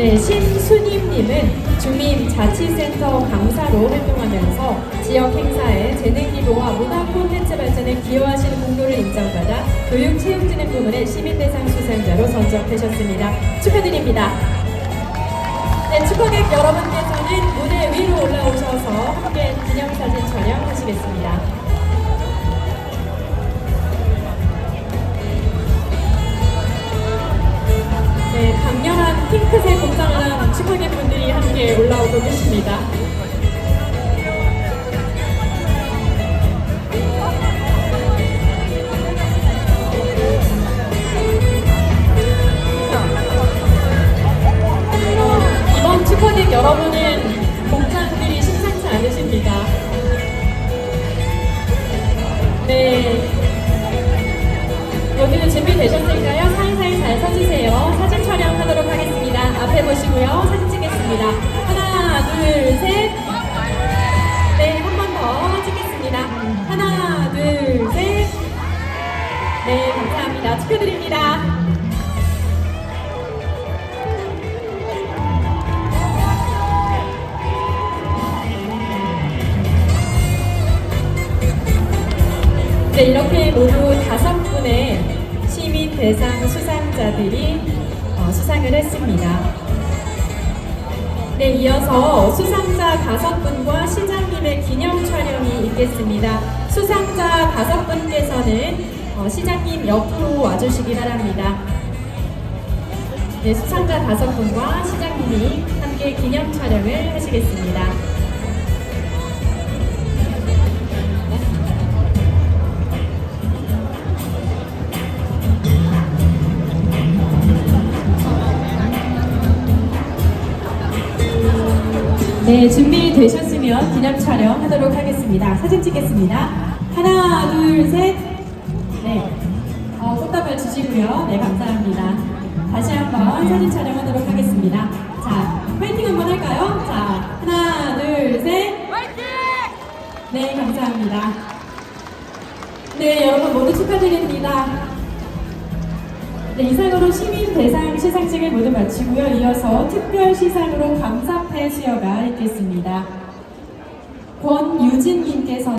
네, 신순임님은 주민자치센터 강사로 활동하면서 지역 행사에 재능 기부와 문화 콘텐츠 발전에 기여하시는 공로를 인정받아 교육체육진흥 부문의 시민대상 수상자로 선정되셨습니다. 축하드립니다. 네, 축하객 여러분께서는 무대 위로 올라오셔서 함께 기념사진 촬영하시겠습니다. 핑크색 복장을 한 축하객분들이 함께 올라오고 계십니다. 사진 찍겠습니다. 하나, 둘, 셋. 네, 한 번 더 찍겠습니다. 하나, 둘, 셋. 네, 감사합니다. 축하드립니다. 네, 이렇게 모두 다섯 분의 시민 대상 수상자들이 어, 수상을 했습니다. 네, 이어서 수상자 다섯 분과 시장님의 기념 촬영이 있겠습니다. 수상자 다섯 분께서는 어, 시장님 옆으로 와주시기 바랍니다. 네, 수상자 다섯 분과 시장님이 함께 기념 촬영을 하시겠습니다. 네, 준비되셨으면 기념 촬영 하도록 하겠습니다. 사진 찍겠습니다. 하나, 둘, 셋. 네. 어, 꽃다발 주시고요. 네, 감사합니다. 다시 한번 사진 촬영하도록 하겠습니다. 자, 파이팅 한번 할까요? 자, 하나, 둘, 셋. 네, 감사합니다. 네, 여러분 모두 축하드립니다. 네, 이상으로 시민 대상 시상식을 모두 마치고요. 이어서 특별 시상으로 감사 패 수여가 있겠습니다. 권유진님께서